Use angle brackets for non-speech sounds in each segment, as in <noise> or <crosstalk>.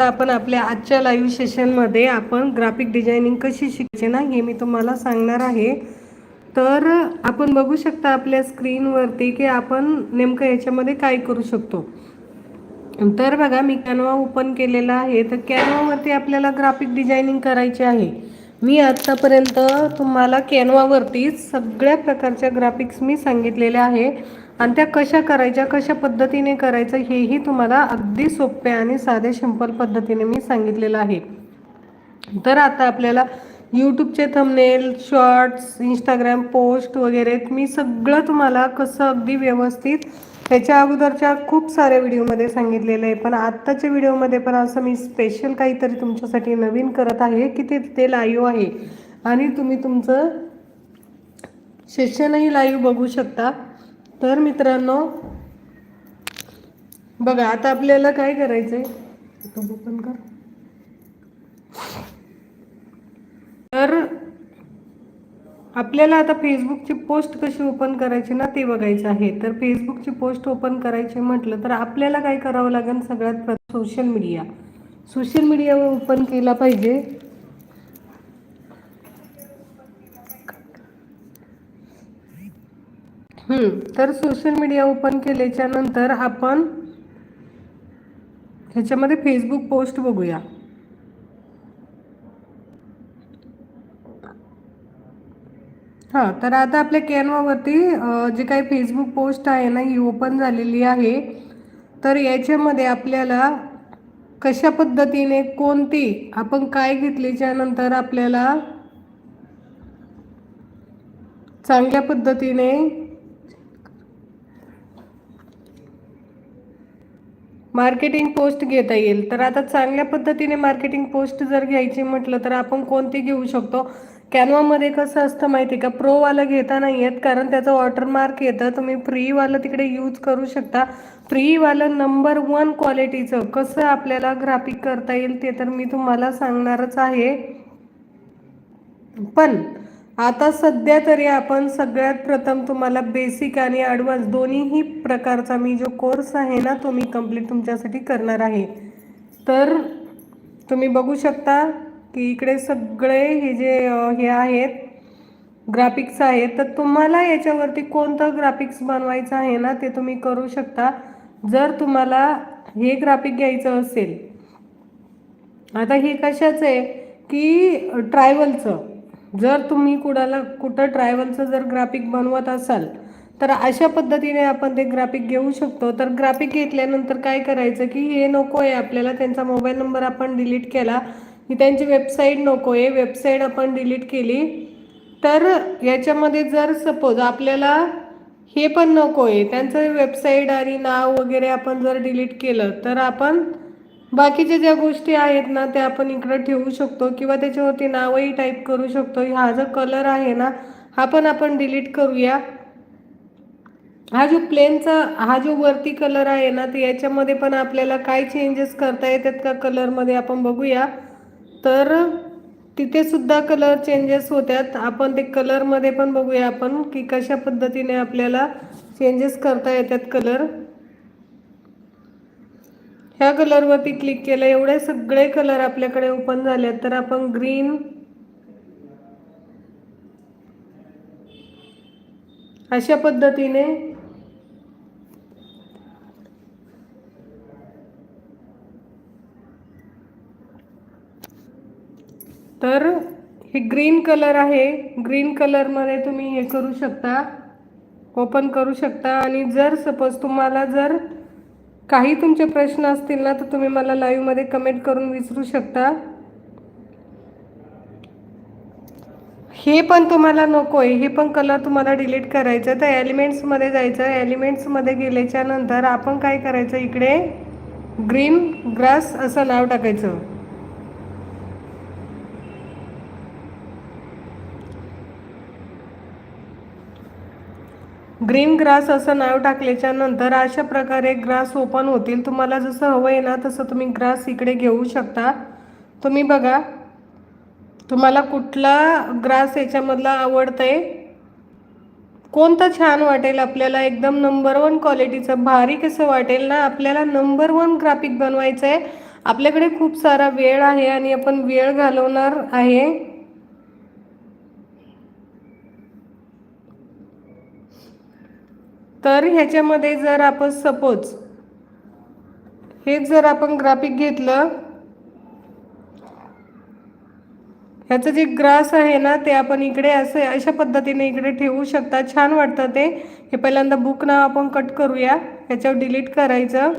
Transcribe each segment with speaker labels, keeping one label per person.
Speaker 1: आपण आपल्या आजच्या लाईव्ह सेशनमध्ये आपण ग्राफिक डिझायनिंग कशी शिकचे ना हे मी तुम्हाला सांगणार आहे. तर आपण बघू शकता आपल्या स्क्रीनवरती की आपण नेमकं याच्यामध्ये काय करू शकतो. तर बघा मी कॅनवा ओपन केलेला आहे. तर कॅनवावरती आपल्याला ग्राफिक डिझायनिंग करायचे आहे. मी आत्तापर्यंत तुम्हाला कॅनवावरती सगळ्या प्रकारच्या ग्राफिक्स मी सांगितलेल्या आहे. आणि त्या कशा करायच्या कशा पद्धतीने करायचं हेही तुम्हाला अगदी सोप्या आणि साध्या सिंपल पद्धतीने मी सांगितलेलं आहे. तर आता आपल्याला यूट्यूबचे थंबनेल शॉर्ट्स इंस्टाग्राम पोस्ट वगैरे मी सगळं तुम्हाला कसं अगदी व्यवस्थित त्याच्या अगोदरच्या खूप साऱ्या व्हिडिओमध्ये सांगितलेलं आहे. पण आत्ताच्या व्हिडिओमध्ये पण असं मी स्पेशल काहीतरी तुमच्यासाठी नवीन करत आहे की ते ते लाईव्ह आहे. आणि तुम्ही तुमचं सेशनही लाईव्ह बघू शकता. तर मित्रांनो बघा आता आपल्याला काय करायचं आहे ओपन कर. तर आपल्याला आता फेसबुकची पोस्ट कशी ओपन करायची ना ते बघायचं आहे. तर फेसबुकची पोस्ट ओपन करायची म्हटलं तर आपल्याला काय करावं लागेल सगळ्यात सोशल मीडिया सोशल मीडियावर ओपन केला पाहिजे. हम्म, तर सोशल मीडिया ओपन केल्याच्यानंतर आपण ह्याच्यामध्ये फेसबुक पोस्ट बघूया. हां तर आता आपल्या कॅनवावरती जे काही फेसबुक पोस्ट आहे ना ही ओपन झालेली आहे. तर याच्यामध्ये आपल्याला कशा पद्धतीने कोणती आपण काय घेतल्याच्या नंतर आपल्याला चांगल्या पद्धतीने मार्केटिंग पोस्ट घेता येईल. तर आता चांगल्या पद्धतीने मार्केटिंग पोस्ट जर घ्यायची म्हटलं तर आपण कोणती घेऊ शकतो? कॅनवामध्ये कसं असतं माहिती आहे का? प्रोवालं घेता नाही येत कारण त्याचं वॉटरमार्क येतं. तुम्ही फ्रीवालं तिकडे यूज करू शकता. फ्रीवालं नंबर वन क्वालिटीचं कसं आपल्याला ग्राफिक करता येईल ते तर मी तुम्हाला सांगणारच आहे. पण आता सध्या तरी आपण सगळ्यात प्रथम तुम्हाला बेसिक आणि ॲडव्हान्स दोन्हीही प्रकारचा मी जो कोर्स आहे ना तो मी कंप्लीट तुमच्यासाठी करणार आहे. तर तुम्ही बघू शकता की इकडे सगळे हे जे हे आहेत ग्राफिक्स आहेत तर तुम्हाला याच्यावरती कोणतं ग्राफिक्स बनवायचं आहे ना ते तुम्ही करू शकता. जर तुम्हाला हे ग्राफिक घ्यायचं असेल आता हे कशाचं आहे की ट्रायवलचं जर तुम्ही कुणाला कुठं ट्रायव्हलचं जर ग्राफिक बनवत असाल तर अशा पद्धतीने आपण ते ग्राफिक घेऊ शकतो. तर ग्राफिक घेतल्यानंतर काय करायचं की हे नको आहे आपल्याला त्यांचा मोबाईल नंबर आपण डिलीट केला की त्यांची वेबसाईट नको आहे वेबसाईट आपण डिलीट केली तर याच्यामध्ये जर सपोज आपल्याला हे पण नको आहे त्यांचं वेबसाईट आणि नाव वगैरे आपण जर डिलीट केलं तर आपण बाकीच्या ज्या गोष्टी आहेत ना त्या आपण इकडं ठेवू शकतो किंवा त्याच्यावरती नावही टाईप करू शकतो. हा जो कलर आहे ना हा पण आपण डिलीट करूया. हा जो प्लेनचा हा जो वरती कलर आहे ना तर याच्यामध्ये पण आपल्याला काय चेंजेस करता येतात का कलरमध्ये आपण बघूया. तर तिथे सुद्धा कलर चेंजेस होतात आपण ते कलरमध्ये पण बघूया आपण की कशा पद्धतीने आपल्याला चेंजेस करता येतात कलर ह्या कलरवरती क्लिक केलं एवढे सगळे कलर आपल्याकडे ओपन झाले तर आपण ग्रीन अशा पद्धतीने तर हे ग्रीन कलर आहे. ग्रीन कलरमध्ये तुम्ही हे करू शकता ओपन करू शकता. आणि जर सपोज तुम्हाला जर काही तुमचे प्रश्न असतील ना तर तुम्ही मला लाईव्हमध्ये कमेंट करून विचारू शकता. हे पण तुम्हाला नको आहे हे पण कलर तुम्हाला डिलीट करायचं. तर एलिमेंट्समध्ये जायचं. एलिमेंट्समध्ये गेल्याच्यानंतर आपण काय करायचं इकडे? ग्रीन ग्रास असं नाव टाकायचं. ग्रीन ग्रास असं नाव टाकल्याच्या नंतर अशा प्रकारे ग्रास ओपन होतील. तुम्हाला जसं हवं आहे ना तसं तुम्ही ग्रास इकडे घेऊ शकता. तुम्ही बघा तुम्हाला कुठला ग्रास याच्यामधला आवडतंय? कोणतं छान वाटेल आपल्याला? एकदम नंबर वन क्वालिटीचं भारी कसं वाटेल ना? आपल्याला नंबर वन ग्राफिक बनवायचं आहे आपल्याकडे खूप सारा वेळ आहे आणि आपण वेळ घालवणार आहे. तर ह्याच्यामध्ये जर आपण सपोज हेच जर आपण ग्राफिक घेतलं ह्याचं जे ग्रास आहे ना ते आपण इकडे असे अशा पद्धतीने इकडे ठेवू शकता. छान वाटतं ते. हे पहिल्यांदा बुक नाव आपण कट करूया. ह्याच्यावर डिलीट करायचं.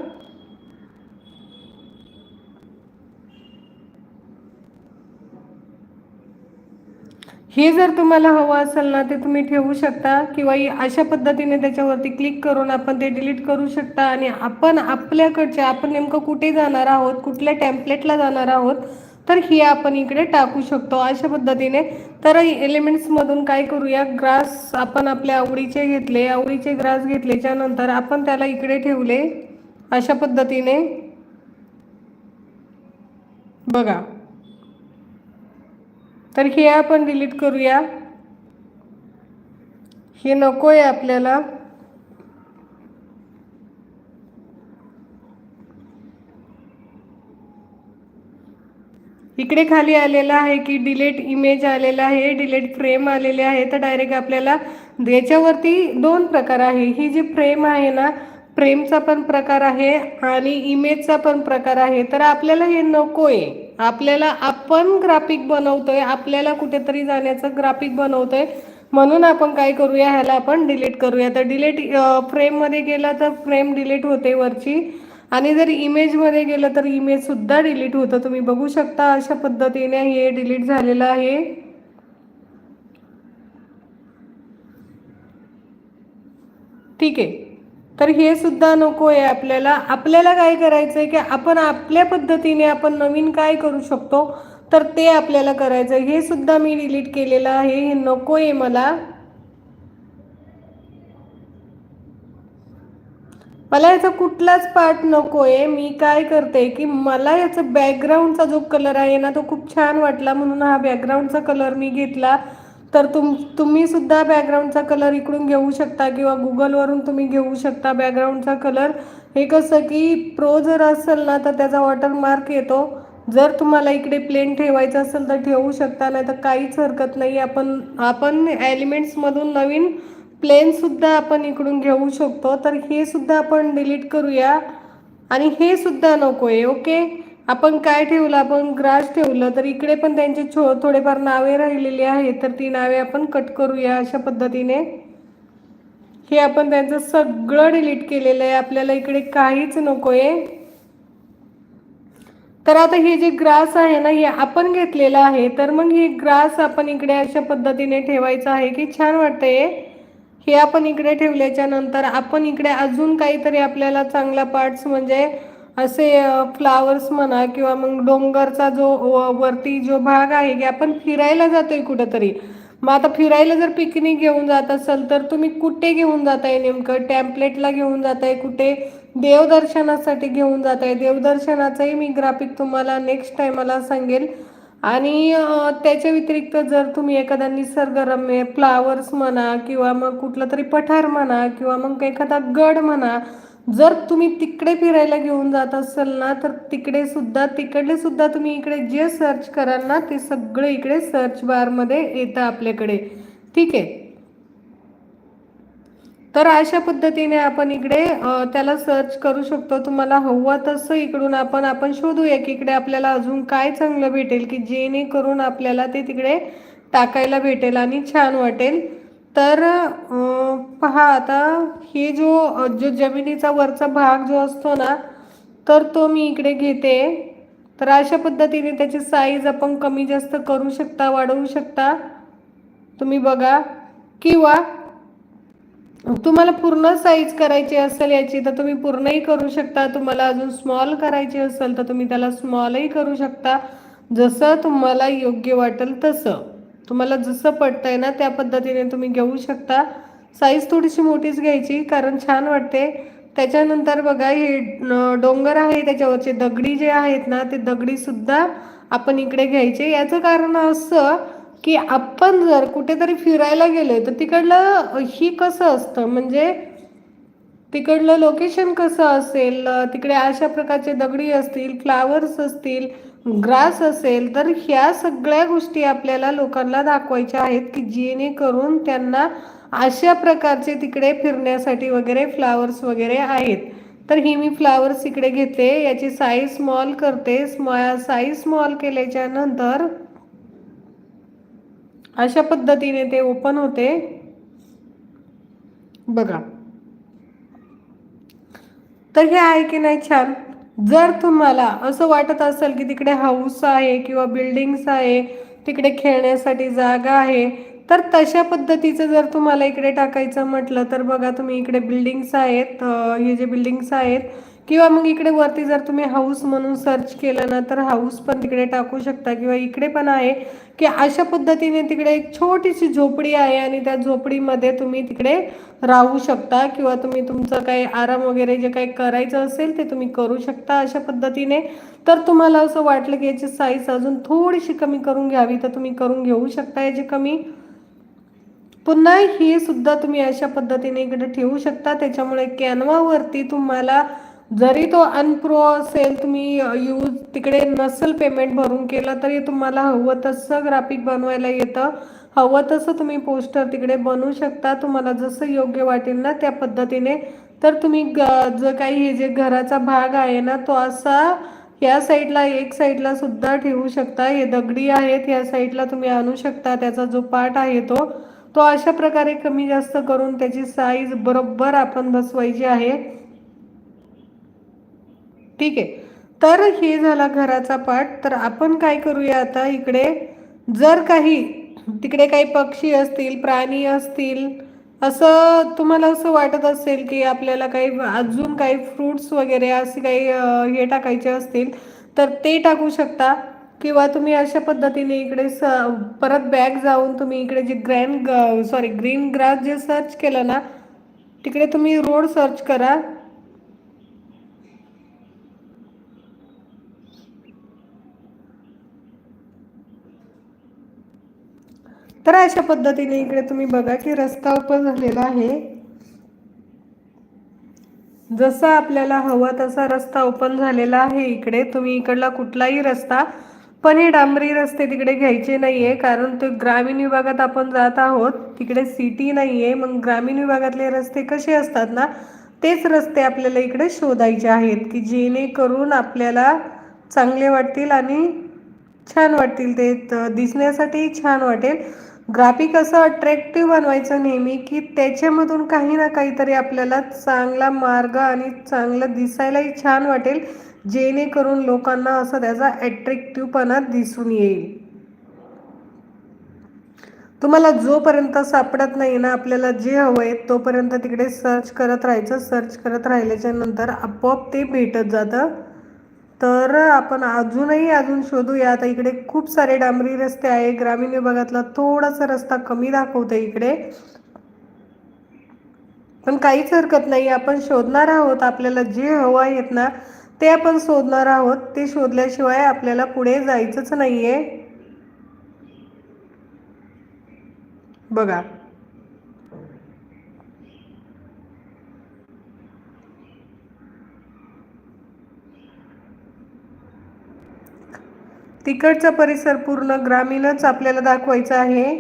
Speaker 1: हे जर तुम्हाला हवं असेल ना ते तुम्ही ठेवू शकता किंवा अशा पद्धतीने त्याच्यावरती क्लिक करून आपण ते डिलीट करू शकता. आणि आपण आपल्याकडच्या आपण नेमकं कुठे जाणार आहोत कुठल्या टेम्पलेटला जाणार आहोत तर हे आपण इकडे टाकू शकतो. अशा पद्धतीने तर एलिमेंट्समधून काय करूया ग्रास आपण आपल्या आवडीचे घेतले आवडीचे ग्रास घेतल्याच्या नंतर आपण त्याला इकडे ठेवले. अशा पद्धतीने. बघा. तर हे आपण डिलीट करूया. हे नको आहे आपल्याला. इकडे खाली आलेलं आहे की डिलेट इमेज आलेला आहे डिलेट फ्रेम आलेले आहे. तर डायरेक्ट आपल्याला याच्यावरती दोन प्रकार आहे. ही जी फ्रेम आहे ना फ्रेमचा पण प्रकार आहे आणि इमेजचा पण प्रकार आहे. तर आपल्याला हे नको आहे आपल्याला आपण ग्राफिक बनवतोय आपल्याला कुठेतरी जाण्याचं ग्राफिक बनवतोय म्हणून आपण काय करूया ह्याला आपण डिलीट करूया. तर डिलीट फ्रेममध्ये गेला तर फ्रेम डिलीट होते वरची. आणि जर इमेजमध्ये गेलं तर इमेजसुद्धा डिलीट होतं. तुम्ही बघू शकता अशा पद्धतीने हे डिलीट झालेलं आहे. ठीक आहे. तर हे सुद्धा नको आहे आपल्याला. आपल्याला काय करायचं आहे की आपण आपल्या पद्धतीने आपण नवीन काय करू शकतो तर ते आपल्याला करायचं आहे हे सुद्धा मी डिलीट केलेलं आहे. हे नको आहे मला. मला याचा कुठलाच पार्ट नको आहे मी काय करते की मला याचा बॅकग्राऊंडचा जो कलर आहे ना तो खूप छान वाटला म्हणून हा बॅकग्राऊंडचा कलर मी घेतला. तर तुम तुम्ही सुद्धा बॅकग्राऊंडचा कलर इकडून घेऊ शकता किंवा गुगलवरून तुम्ही घेऊ शकता बॅकग्राऊंडचा कलर हे कसं की प्रो जर असेल ना तर त्याचा वॉटरमार्क येतो. जर तुम्हाला इकडे प्लेन ठेवायचं असेल तर ठेवू शकता. नाही तर काहीच हरकत नाही. आपण आपण एलिमेंट्समधून नवीन प्लेनसुद्धा आपण इकडून घेऊ शकतो. तर हे सुद्धा आपण डिलीट करूया. आणि हे सुद्धा नको आहे ओके आपण काय ठेवलं? आपण ग्रास ठेवलं तर इकडे पण त्यांचे छो थोडेफार नावे राहिलेली आहेत तर ती नावे आपण कट करूया अशा पद्धतीने. हे आपण त्यांचं सगळं डिलीट केलेलं आहे. आपल्याला इकडे काहीच नको आहे तर आता हे जे ग्रास आहे ना हे आपण घेतलेलं आहे. तर मग हे ग्रास आपण इकडे अशा पद्धतीने ठेवायचं आहे की छान वाटतंय. हे आपण इकडे ठेवल्याच्या नंतर आपण इकडे अजून काहीतरी आपल्याला चांगला पार्ट्स म्हणजे असे फ्लावर्स म्हणा किंवा मग डोंगरचा जो व- वरती जो भाग आहे की आपण फिरायला जातोय कुठंतरी. मग आता फिरायला जर पिकनिक घेऊन जात असाल तर तुम्ही कुठे घेऊन जाताय नेमकं? टॅम्पलेटला घेऊन जाताय कुठे? देवदर्शनासाठी घेऊन जाताय. देवदर्शनाचंही मी ग्राफिक तुम्हाला नेक्स्ट टाईमला सांगेल. आणि त्याच्या व्यतिरिक्त जर तुम्ही एखादा निसर्गरम्य फ्लावर्स म्हणा किंवा मग कुठलं तरी पठार म्हणा किंवा मग एखादा गड म्हणा जर तुम्ही तिकडे फिरायला घेऊन जात असाल ना तर तिकडे सुद्धा तिकडले सुद्धा तुम्ही इकडे जे सर्च कराल ना ते सगळं इकडे सर्च बारमध्ये येतं आपल्याकडे. ठीक आहे? तर अशा पद्धतीने आपण इकडे त्याला सर्च करू शकतो. तुम्हाला हवं तसं इकडून आपण आपण शोधूया की इकडे आपल्याला अजून काय चांगलं भेटेल की जेणेकरून आपल्याला ते तिकडे टाकायला भेटेल आणि छान वाटेल. तर पहा आता हे जो जो जमिनीचा वरचा भाग जो असतो ना तर तो मी इकडे घेते. तर अशा पद्धतीने त्याची साईज आपण कमी जास्त करू शकता वाढवू शकता. तुम्ही बघा. किंवा तुम्हाला पूर्ण साईज करायची असेल याची तर तुम्ही पूर्णही करू शकता. तुम्हाला अजून स्मॉल करायची असेल तर तुम्ही त्याला स्मॉलही करू शकता. जसं तुम्हाला योग्य वाटेल तसं. तुम्हाला जसं पडतंय ना त्या पद्धतीने तुम्ही घेऊ शकता. साईज थोडीशी मोठीच घ्यायची कारण छान वाटते. त्याच्यानंतर बघा हे डोंगर आहे त्याच्यावरचे दगडी जे आहेत ना ते दगडी सुद्धा आपण इकडे घ्यायचे. याचं कारण असं की आपण जर कुठेतरी फिरायला गेलो तर तिकडलं ही कसं असतं? म्हणजे तिकडलं लोकेशन कसं असेल? तिकडे अशा प्रकारचे दगडी असतील फ्लावर्स असतील ग्रास असेल तर ह्या सगळ्या गोष्टी आपल्याला लोकांना दाखवायच्या आहेत की जेणेकरून त्यांना अशा प्रकारचे तिकडे फिरण्यासाठी वगैरे फ्लावर्स वगैरे आहेत. तर ही मी फ्लावर्स इकडे घेते. याची साईज स्मॉल करते. साईज स्मॉल केल्याच्यानंतर अशा पद्धतीने ते ओपन होते. बघा. तर हे आहे की नाही छान? जर तुम्हाला असं वाटत असेल की तिकडे हाऊस आहे किंवा बिल्डिंग्स आहे तिकडे खेळण्यासाठी जागा आहे तर तशा पद्धतीचं जर तुम्हाला इकडे टाकायचं म्हटलं तर बघा तुम्ही इकडे बिल्डिंग्स आहेत हे जे बिल्डिंग्स आहेत किंवा मग इकडे वरती जर तुम्ही हाऊस म्हणून सर्च केलं ना तर हाऊस पण तिकडे टाकू शकता. किंवा इकडे पण आहे की अशा पद्धतीने तिकडे एक छोटीशी झोपडी आहे आणि त्या झोपडीमध्ये तुम्ही तिकडे राहू शकता किंवा तुम्ही तुमचं काही आराम वगैरे जे काही करायचं असेल ते तुम्ही करू शकता अशा पद्धतीने. तर तुम्हाला असं वाटलं की याची साईज अजून थोडीशी कमी करून घ्यावी तर तुम्ही करून घेऊ शकता याची कमी. पुन्हा ही सुद्धा तुम्ही अशा पद्धतीने इकडे ठेवू शकता. त्याच्यामुळे कॅनवावरती तुम्हाला जरी तो अनप्रो असेल तुम्ही यूज तिकडे नसेल पेमेंट भरून केलं तरी तुम्हाला हवं तसं ग्राफिक बनवायला येतं. हवं तसं तुम्ही पोस्टर तिकडे बनवू शकता. तुम्हाला जसं योग्य वाटेल ना त्या पद्धतीने. तर तुम्ही ग जो काही हे जे घराचा भाग आहे ना तो असा या साईडला एक साईडला सुद्धा ठेवू शकता. हे दगडी आहेत या साईडला तुम्ही आणू शकता. त्याचा जो पार्ट आहे तो तो अशा प्रकारे कमी जास्त करून त्याची साईज बरोबर आपण बसवायची आहे. ठीक आहे. तर हे झाला घराचा पाठ. तर आपण काय करूया आता? इकडे जर काही तिकडे काही पक्षी असतील प्राणी असतील असं तुम्हाला असं वाटत असेल की आपल्याला काही अजून काही फ्रुट्स वगैरे असे काही हे टाकायचे असतील तर ते टाकू शकता. किंवा तुम्ही अशा पद्धतीने इकडे स परत बॅग जाऊन तुम्ही इकडे जे ग्रँड सॉरी ग्रीन ग्रास जे सर्च केलं ना तिकडे तुम्ही रोड सर्च करा. तर अशा पद्धतीने इकडे तुम्ही बघा की रस्ता ओपन झालेला आहे. जसा आपल्याला हवा तसा रस्ता ओपन झालेला आहे इकडे. तुम्ही इकडला कुठलाही रस्ता पण हे डांबरी रस्ते तिकडे घ्यायचे नाहीये कारण ते ग्रामीण विभागात आपण जात आहोत. तिकडे सिटी नाहीये. मग ग्रामीण विभागातले रस्ते कसे असतात ना तेच रस्ते आपल्याला इकडे शोधायचे आहेत की जेणेकरून आपल्याला चांगले वाटतील आणि छान वाटतील. ते दिसण्यासाठी छान वाटेल. ग्राफिक असं अट्रॅक्टिव्ह बनवायचं नेहमी की त्याच्यामधून काही ना काहीतरी आपल्याला चांगला मार्ग आणि चांगलं दिसायलाही छान वाटेल जेणेकरून लोकांना असं त्याचा अट्रॅक्टिव्हपणा दिसून येईल. तुम्हाला जोपर्यंत सापडत नाही ना आपल्याला जे हवं आहे तोपर्यंत तिकडे सर्च करत राहायचं. सर्च करत राहिल्याच्या नंतर आपोआप ते भेटत जातं. तर आपण अजूनही अजून शोधूया. आता इकडे खूप सारे डांबरी रस्ते आहे ग्रामीण विभागातला थोडासा रस्ता कमी दाखवतो इकडे. पण काहीच हरकत नाही. आपण शोधणार आहोत. आपल्याला जे हवं आहेत ना ते आपण शोधणार आहोत. ते शोधल्याशिवाय आपल्याला पुढे जायचंच नाहीये. बघा. तिकडचा परिसर पूर्ण ग्रामीणच आपल्याला दाखवायचा आहे.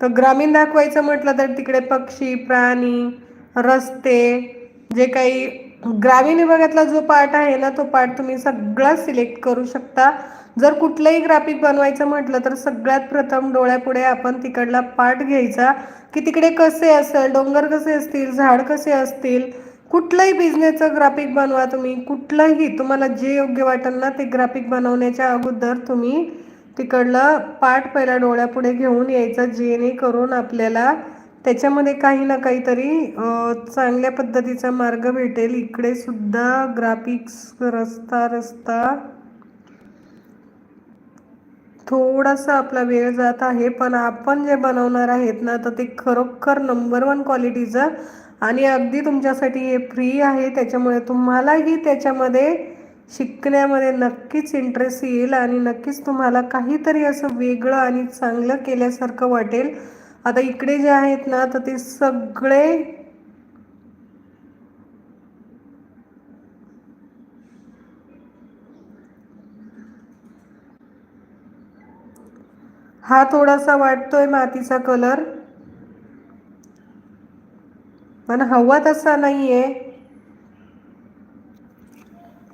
Speaker 1: तर ग्रामीण दाखवायचं म्हटलं तर तिकडे पक्षी प्राणी रस्ते जे काही ग्रामीण विभागातला जो पार्ट आहे ना तो पार्ट तुम्ही सगळा सिलेक्ट करू शकता. जर कुठलंही ग्राफिक बनवायचं म्हटलं तर सगळ्यात प्रथम डोळ्यापुढे आपण तिकडला पार्ट घ्यायचा. की तिकडे कसे असेल डोंगर कसे असतील झाड कसे असतील कुठलंही बिझनेसचं ग्राफिक बनवा तुम्ही कुठलंही. तुम्हाला जे योग्य वाटेल ना ते ग्राफिक बनवण्याच्या अगोदर तुम्ही तिकडलं पाठ पहिला डोळ्यापुढे घेऊन यायचं जेणेकरून आपल्याला त्याच्यामध्ये काही ना काहीतरी चांगल्या पद्धतीचा मार्ग भेटेल. इकडे सुद्धा ग्राफिक्स रस्ता रस्ता. थोडासा आपला वेळ जात आहे पण आपण जे बनवणार आहेत ना तर ते खरोखर नंबर वन क्वालिटीचं आणि अगदी तुमच्यासाठी हे फ्री आहे त्याच्यामुळे तुम्हालाही त्याच्यामध्ये शिकण्यामध्ये नक्कीच इंटरेस्ट येईल आणि नक्कीच तुम्हाला काहीतरी असं वेगळं आणि चांगलं केल्यासारखं वाटेल. आता इकडे जे आहेत ना तर ते सगळे हा थोडासा वाटतोय मातीचा कलर पण हवा तसा नाहीये.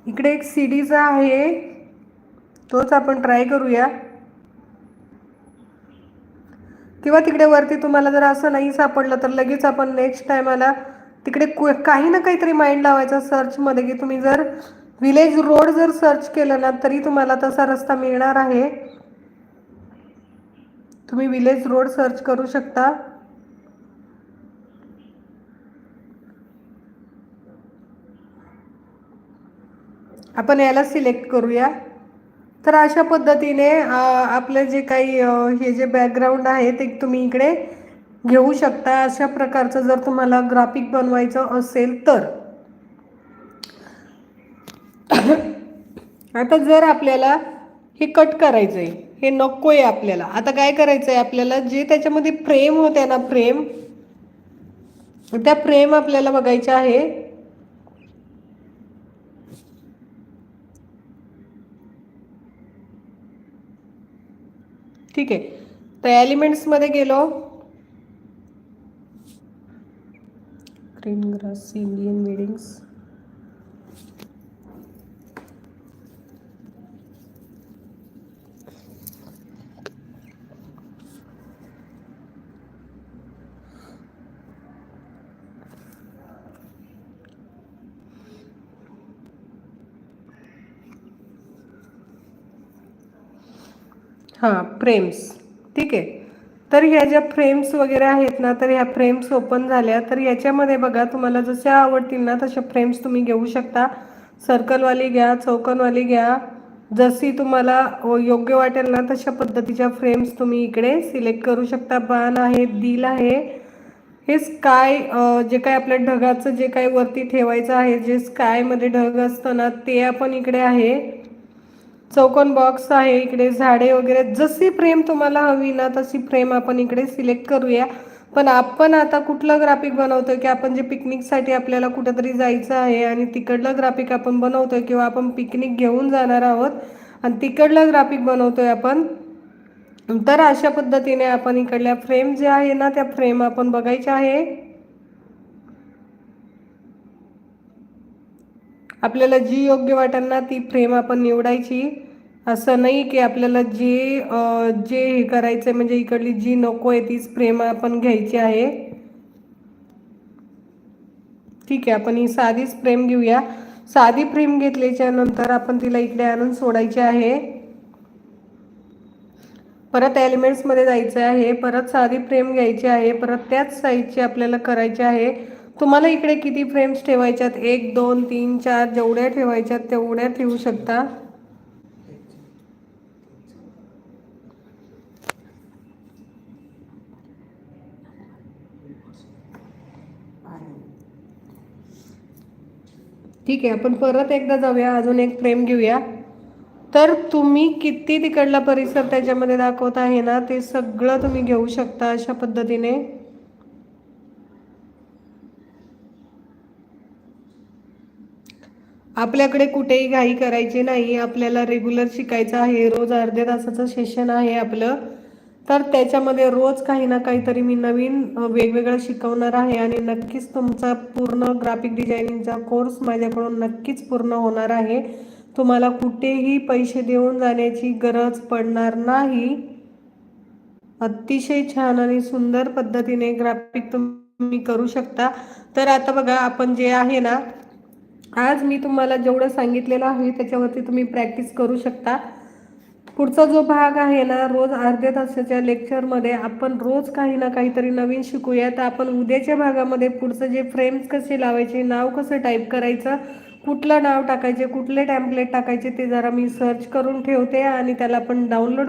Speaker 1: इकडे एक सीडीचा आहे. तोच आपण ट्राय करूया. किंवा तिकडे वरती तुम्हाला जर असं नाही सापडलं तर लगेच आपण नेक्स्ट टायमाला तिकडे कु- काही ना काहीतरी माइंड लावायचा सर्चमध्ये की तुम्ही जर विलेज रोड जर सर्च केलं ना तरी तुम्हाला तसा रस्ता मिळणार आहे. तुम्ही विलेज रोड सर्च करू शकता. आपण याला सिलेक्ट करूया. तर अशा पद्धतीने आपलं जे काही हे जे बॅकग्राऊंड आहे ते तुम्ही इकडे घेऊ शकता. अशा प्रकारचं जर तुम्हाला ग्राफिक बनवायचं असेल तर. <coughs> आता जर आपल्याला हे कट करायचं आहे हे नको आहे आपल्याला. आता काय करायचं आहे आपल्याला? जे त्याच्यामध्ये फ्रेम होत्या ना फ्रेम त्या फ्रेम आपल्याला बघायच्या आहे. ठीक आहे. तर एलिमेंट्समध्ये गेलो. Green grass Indian weddings. हां फ्रेम्स ठीक आहे. तर ह्या ज्या फ्रेम्स वगैरे आहेत ना तर ह्या फ्रेम्स ओपन झाल्या. तर याच्यामध्ये बघा तुम्हाला जशा आवडतील ना तशा फ्रेम्स तुम्ही घेऊ शकता. सर्कलवाली घ्या चौकनवाली घ्या. जशी तुम्हाला योग्य वाटेल ना तशा पद्धतीच्या फ्रेम्स तुम्ही इकडे सिलेक्ट करू शकता. बाण आहे दिल आहे. हे स्काय जे काय आपल्या ढगाचं जे काय वरती ठेवायचं आहे जे स्कायमध्ये ढग असतं ना ते आपण इकडे आहे. चौकोन बॉक्स आहे इकडे झाडे वगैरे. जशी फ्रेम तुम्हाला हवी ना तशी फ्रेम आपण इकडे सिलेक्ट करूया. पण आपण आता कुठलं ग्राफिक बनवतोय की आपण जे पिकनिकसाठी आपल्याला कुठंतरी जायचं आहे आणि तिकडलं ग्राफिक आपण बनवतोय किंवा आपण पिकनिक घेऊन जाणार आहोत आणि तिकडलं ग्राफिक बनवतोय आपण तर अशा पद्धतीने आपण इकडल्या फ्रेम जे आहे ना त्या फ्रेम आपण बघायच्या आहे. आपल्याला जी योग्य वाटेल ना ती फ्रेम आपण निवडायची. असं नाही की आपल्याला जे जे हे करायचं आहे म्हणजे इकडली जी नको आहे तीच फ्रेम आपण घ्यायची आहे. ठीक आहे आपण ही साधीच फ्रेम घेऊया. साधी फ्रेम घेतल्याच्या नंतर आपण तिला इकडे आणून सोडायची आहे. परत एलिमेंट्समध्ये जायचं आहे. परत साधी फ्रेम घ्यायची आहे. परत त्याच साईजची आपल्याला करायची आहे. तुम्हाला इकडे किती फ्रेम्स ठेवायच्यात? एक दोन तीन चार जेवढ्या ठेवायच्यात तेवढ्या ठेवू शकता. ठीक आहे आपण परत एकदा जाऊया. अजून एक फ्रेम घेऊया. तर तुम्ही किती तिकडला परिसर त्याच्यामध्ये दाखवत आहे ना ते सगळं तुम्ही घेऊ शकता अशा पद्धतीने. आपल्याकडे कुठेही घाई करायची नाही आपल्याला रेग्युलर शिकायचं आहे रोज अर्ध्या तासाचं सेशन आहे आपलं. तर त्याच्यामध्ये रोज काही ना काहीतरी मी नवीन वेगवेगळं शिकवणार आहे आणि नक्कीच तुमचा पूर्ण ग्राफिक डिझायनिंगचा कोर्स माझ्याकडून नक्कीच पूर्ण होणार आहे. तुम्हाला कुठेही पैसे देऊन जाण्याची गरज पडणार नाही. अतिशय छान आणि सुंदर पद्धतीने ग्राफिक तुम्ही करू शकता. तर आता बघा आपण जे आहे ना आज मी तुम्हाला जेवढं सांगितलेलं आहे त्याच्यावरती तुम्ही प्रॅक्टिस करू शकता. पुढचा जो भाग आहे ना रोज अर्ध्या तासाच्या लेक्चरमध्ये आपण रोज काही ना काहीतरी नवीन शिकूया. तर आपण उद्याच्या भागामध्ये पुढचं जे फ्रेम्स कसे लावायचे नाव कसं टाईप करायचं कुठलं नाव टाकायचे कुठले टॅम्पलेट टाकायचे ते जरा मी सर्च करून ठेवते आणि त्याला आपण डाउनलोड